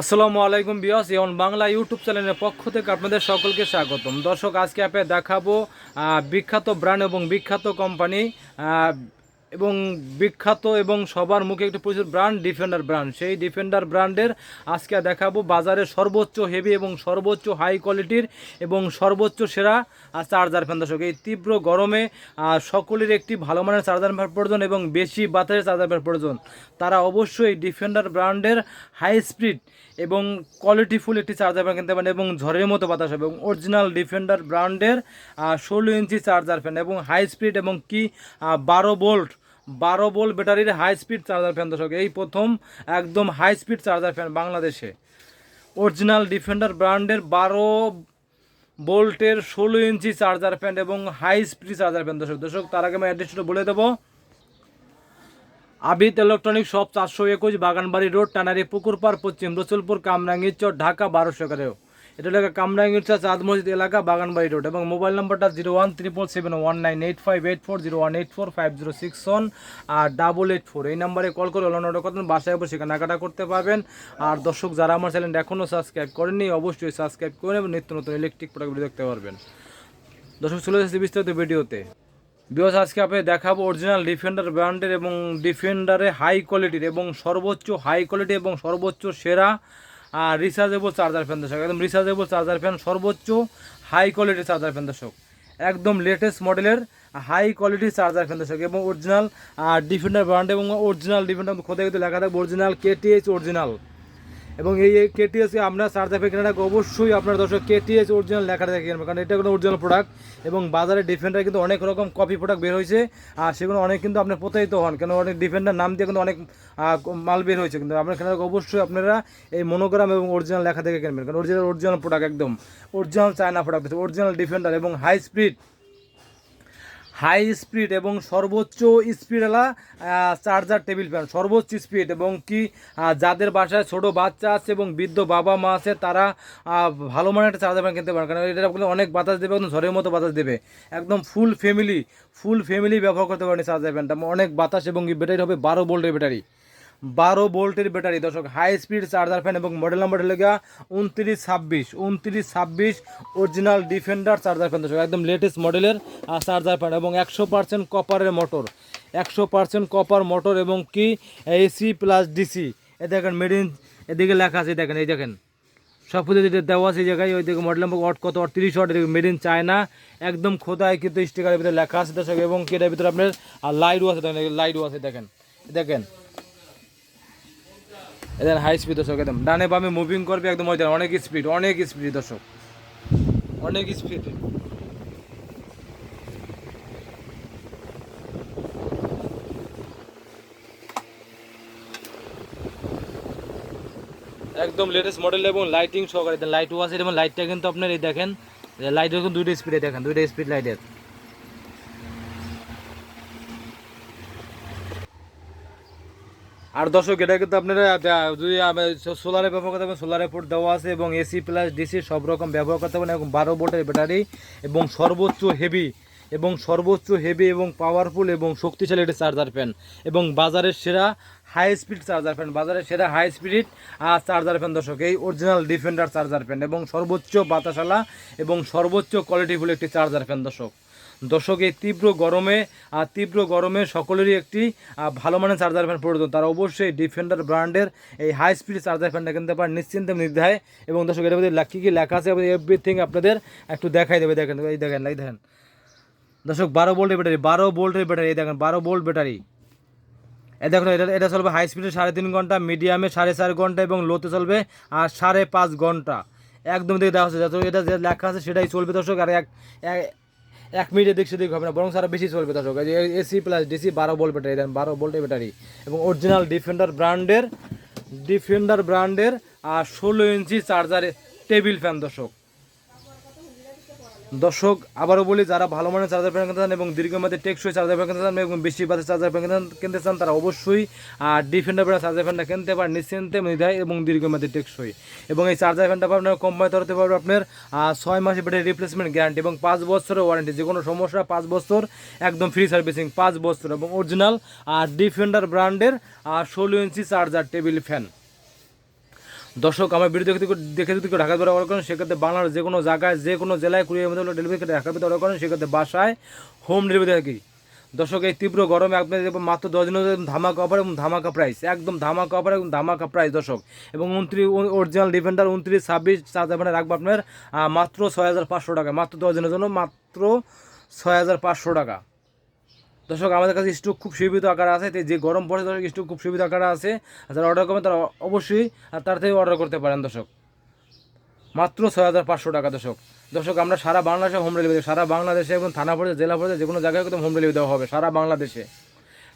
আসসালামু আলাইকুম বিয়স এবং বাংলা ইউটিউব চ্যানেলের পক্ষ থেকে আপনাদের সকলকে স্বাগতম। দর্শক, আজকে আপনি দেখাবো বিখ্যাত ব্র্যান্ড এবং বিখ্যাত কোম্পানি এবং বিখ্যাত এবং সবার মুখে একটি পরিচিত ব্র্যান্ড ডিফেন্ডার ব্র্যান্ড সেই ডিফেন্ডার ব্র্যান্ডের আজকে দেখাবো বাজারে সর্বোচ্চ হেভি এবং সর্বোচ্চ হাই কোয়ালিটির এবং সর্বোচ্চ সেরা চার্জার ফ্যান দর্শক, এই তীব্র গরমে সকলের একটি ভালো মানের চার্জার ফ্যান প্রয়োজন এবং বেশি বাতাসের চার্জার ফ্যান প্রয়োজন। তারা অবশ্যই ডিফেন্ডার ব্র্যান্ডের হাই স্পিড এবং কোয়ালিটিফুল একটি চার্জার ফ্যান কিনতে পারেন এবং ঝড়ের মতো বাতাস হবে এবং অরিজিনাল ডিফেন্ডার ব্র্যান্ডের ষোলো ইঞ্চি চার্জার ফ্যান এবং হাই স্পিড এবং কি বারো ভোল্ট বারো ভোল্ট ব্যাটারির হাই স্পিড চার্জার ফ্যান দর্শক। এই প্রথম একদম হাই স্পিড চার্জার ফ্যান বাংলাদেশে। অরিজিনাল ডিফেন্ডার ব্র্যান্ডের বারো বোল্টের ষোলো ইঞ্চি চার্জার ফ্যান এবং হাই স্পিড চার্জার ফ্যান দর্শক। দর্শক, তার আগে আমি অ্যাড্রেসটা বলে দেবো। আবিদ ইলেকট্রনিক শপ চারশো একুশ বাগানবাড়ি রোড টানারি পুকুরপাড় পশ্চিম রসুলপুর, কামরাঙ্গীর ঢাকা বারোশো এগারো। এটা এলাকা কামরাঙ্গীর চর চাঁদ মসজিদ এলাকা বাগানবাড়ি রোড এবং মোবাইল নাম্বারটা zero one triple seven one nine eight five eight four zero one eight four five zero six one আর ডাবল এইট ফোর। এই নাম্বারে কল করে অন্য অর্ডার করতেন বাসায় বসে কেনাকাটা করতে পারবেন। আর দর্শক যারা আমার চ্যানেল এখনও সাবস্ক্রাইব করেননি, অবশ্যই সাবস্ক্রাইব করে এবং নিত্য নতুন ইলেকট্রিক প্রোডাক্ট দেখতে পারবেন। দর্শক, চলে এসেছি বিস্তারিত ভিডিওতে। বিকজ আজকে আপনি দেখাবো অরিজিনাল ডিফেন্ডার ব্র্যান্ডের এবং ডিফেন্ডারে হাই কোয়ালিটির এবং সর্বোচ্চ হাই কোয়ালিটি এবং সর্বোচ্চ সেরা রিচার্জেবল চার্জার ফ্যান দর্শক, একদম রিচার্জেবল চার্জার ফ্যান সর্বোচ্চ হাই কোয়ালিটির চার্জার ফ্যান দর্শক। একদম লেটেস্ট মডেলের হাই কোয়ালিটির চার্জার ফ্যান দর্শক এবং অরিজিনাল ডিফেন্ডার ব্র্যান্ড এবং অরিজিনাল ডিফেন্ডার খোদে কিন্তু লেখা থাকবে অরিজিনাল কেটিএইচ অরিজিনাল এবং এই কেটিএস আপনার চার্জার প্যাক কেনার আগে অবশ্যই আপনার দর্শক কেটিএস অরিজিনাল লেখাটা দেখে কিনবেন, কারণ এটা কোনো অরিজিনাল প্রোডাক্ট এবং বাজারে ডিফেন্ডার কিন্তু অনেক রকম কপি প্রোডাক্ট বের হয়েছে আর সেগুলো অনেক কিন্তু আপনি প্রতারিত হন, কেন অনেক ডিফেন্ডার নাম দিয়ে কিন্তু অনেক মাল বের হয়েছে কিন্তু। আপনার কেনার অবশ্যই আপনারা এই মনোগ্রাম এবং অরিজিনাল লেখা দেখে কিনবেন, কারণ অরিজিনাল অরিজিনাল প্রোডাক্ট একদম। Original China product original defender এবং হাই স্পিড হাই স্পিড এবং সর্বোচ্চ স্পিডওয়ালা চার্জার টেবিল ফ্যান, সর্বোচ্চ স্পিড এবং কি যাদের বাসায় ছোট বাচ্চা আছে এবং বৃদ্ধ বাবা মা আছে, তারা ভালো মানের একটা চার্জার ফ্যান কিনতে পারেন কারণ এটা অনেক বাতাস দেবে, একদম ঝড়ের মতো বাতাস দেবে। একদম ফুল ফ্যামিলি ফুল ফ্যামিলি ব্যবহার করতে পারেন চার্জার ফ্যানটা। অনেক বাতাস এবং ব্যাটারি হবে বারো ভোল্টের ব্যাটারি বারো ভোল্টের ব্যাটারি। দর্শক হাই স্পিড চার্জার ফ্যান এবং মডেল নাম্বার লেগা উনত্রিশ ছাব্বিশ। উনত্রিশ ছাব্বিশ অরিজিনাল ডিফেন্ডার চার্জার ফ্যান দর্শক, একদম লেটেস্ট মডেলের চার্জার ফ্যান এবং একশো পার্সেন্ট কপারের মোটর একশো পার্সেন্ট কপার মোটর এবং কি? এসি প্লাস ডিসি এ দেখেন মেডিন এদিকে লেখা আছে, দেখেন, এই দেখেন। সব কিছু যেটা দেওয়া আছে এই জায়গায়, ওই দিকে মডেল নাম্বার ওয়াট কত তিরিশ ওয়াট মেড ইন চায়না একদম খোদায় কিন্তু স্টিকারের ভিতরে লেখা আছে, দর্শক, এবং কি এটার ভিতরে আপনার লাইটও আছে, দেখেন লাইটও আছে, দেখেন দেখেন। এদের হাই স্পিড দর্শক একদম ডানে বামে মুভিং করবে একদম ওই দেখেন, অনেক স্পিড অনেক স্পিড দর্শক অনেক স্পিড একদম লেটেস্ট মডেল এবং লাইটিং সহকারে লাইটও আছে এবং লাইটটা কিন্তু আপনার এই দেখেন লাইটের কিন্তু দুইটা স্পিডে দেখেন দুইটা স্পিড লাইটের আর দর্শক, এটা কিন্তু আপনারা যদি সোলারে ব্যবহার করতে পারেন সোলারে পোর্ট দেওয়া আছে এবং এসি প্লাস ডিসি সব রকম ব্যবহার করতে পারেন, এবং বারো ভোল্টের ব্যাটারি, এবং সর্বোচ্চ হেভি এবং সর্বোচ্চ হেভি এবং পাওয়ারফুল এবং শক্তিশালী একটি চার্জার ফ্যান এবং বাজারের সেরা হাই স্পিড চার্জার ফ্যান বাজারের সেরা হাই স্পিড চার্জার ফ্যান দর্শক, এই অরিজিনাল ডিফেন্ডার চার্জার ফ্যান এবং সর্বোচ্চ বাতাসালা এবং সর্বোচ্চ কোয়ালিটিফুল একটি চার্জার ফ্যান দর্শক। দর্শক এই তীব্র গরমে, আর তীব্র গরমে সকলেরই একটি ভালো মানের চার্জার ফ্যান প্রয়োজন। তারা অবশ্যই ডিফেন্ডার ব্র্যান্ডের এই হাই স্পিড চার্জার ফ্যানটা কিনতে পারেন নিশ্চিন্তে নির্ধায়। এবং দর্শক, এর মধ্যে কী কী লেখা আছে? এভরিথিং আপনাদের একটু দেখাই দেবে। দেখেন, এই দেখেন এই দেখেন। দর্শক, বারো ভোল্টের ব্যাটারি বারো ভোল্টের ব্যাটারি এই দেখেন, বারো ভোল্ট ব্যাটারি এ দেখুন, এটা এটা চলবে হাই স্পিডে সাড়ে তিন ঘণ্টা মিডিয়ামে সাড়ে চার ঘণ্টা এবং লোতে চলবে আর সাড়ে পাঁচ ঘণ্টা। একদম দিকে দেওয়া হচ্ছে এটা যে লেখা আছে সেটাই চলবে দর্শক। আর এক এক- মিনিটে দেখছি সেদিক হবে না বরং সারা বেশি চলবে দর্শক এসি প্লাস ডিসি বারো বোল্ট ব্যাটারি দেন বারো বোল্টের ব্যাটারি এবং অরিজিনাল ডিফেন্ডার ব্র্যান্ডের ডিফেন্ডার ব্র্যান্ডের আর ষোলো ইঞ্চি চার্জার টেবিল ফ্যান দর্শক। দর্শক, আবারও বলি, যারা ভালো মানের চার্জার ফ্যান চান এবং দীর্ঘমেয়াদী টেকসই চার্জার ফ্যান চান এবং বেশি বাজে চার্জার ফ্যান কিনতে- চান, তারা অবশ্যই ডিফেন্ডার ব্র্যান্ড চার্জার ফ্যানটা কিনতে পারেন, নিশ্চিন্তে দেয় এবং দীর্ঘমেয়াদী টেকসই। এবং এই চার্জার ফ্যানটা আপনার কোম্পানি তরফে পাবেন আপনার ছয় মাসের ব্যাটারি রিপ্লেসমেন্ট গ্যারান্টি এবং পাঁচ বছরের ওয়ারেন্টি যে কোনো সমস্যা পাঁচ বছর, একদম ফ্রি সার্ভিসিং পাঁচ বছর এবং অরিজিনাল আর ডিফেন্ডার ব্র্যান্ডের ষোলো ইঞ্চি চার্জার টেবিল ফ্যান দর্শক, আমার ভিডিও দেখে দেখে যদি কেউ ঢাকা ভিতরে অর্ডার করেন, সেক্ষেত্রে বাংলার যে কোনো জায়গায়, যে কোনো জেলায় কুড়ির মধ্যে ডেলিভারি ঢাকা ভিতরে অর্ডার করেন, সেক্ষেত্রে বাসায় হোম ডেলিভারি থাকি দর্শক, এই তীব্র গরমে আপনাদের মাত্র দশ মধ্যে ধামাকা অফার এবং ধামাকা প্রাইস একদম ধামাকা অফার এবং ধামাকা প্রাইস দর্শক। এবং উনত্রিশ অরিজিনাল ডিফেন্ডার উনত্রিশ, ছাব্বিশ, চার হাজার রাখব আপনার মাত্র ছয় হাজার পাঁচশো টাকা, মাত্র দশ দিনের জন্য মাত্র ছয় হাজার পাঁচশো টাকা। দর্শক, আমাদের কাছে স্টক খুব সীমিত আকারে আছে, তাই যে গরম পড়ে দর্শক স্টক খুব সীমিত আকারে আছে। আর যারা অর্ডার করবেন, তারা অবশ্যই, আর তার অর্ডার করতে পারেন দর্শক। মাত্র ছয় হাজার পাঁচশো টাকা দর্শক। দর্শক, আমরা সারা বাংলাদেশে হোম ডেলিভারি। সারা বাংলাদেশে এবং থানা পর্যায়ে জেলা পর্যায়ে যে কোনো জায়গায় একদম হোম ডেলিভারি দেওয়া হবে সারা বাংলাদেশে।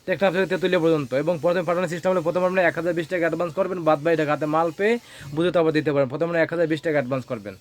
টেকনাফ থেকে তেঁতুলিয়া পর্যন্ত। এবং প্রথমে পাঠানোর সিস্টেম হলে, প্রথমে আপনি এক হাজার বিশ টাকা অ্যাডভান্স করবেন, বাদ টাকা হাতে মাল পেয়ে বুঝে তারপর দিতে পারেন। প্রথমে এক হাজার বিশ টাকা অ্যাডভান্স করবেন।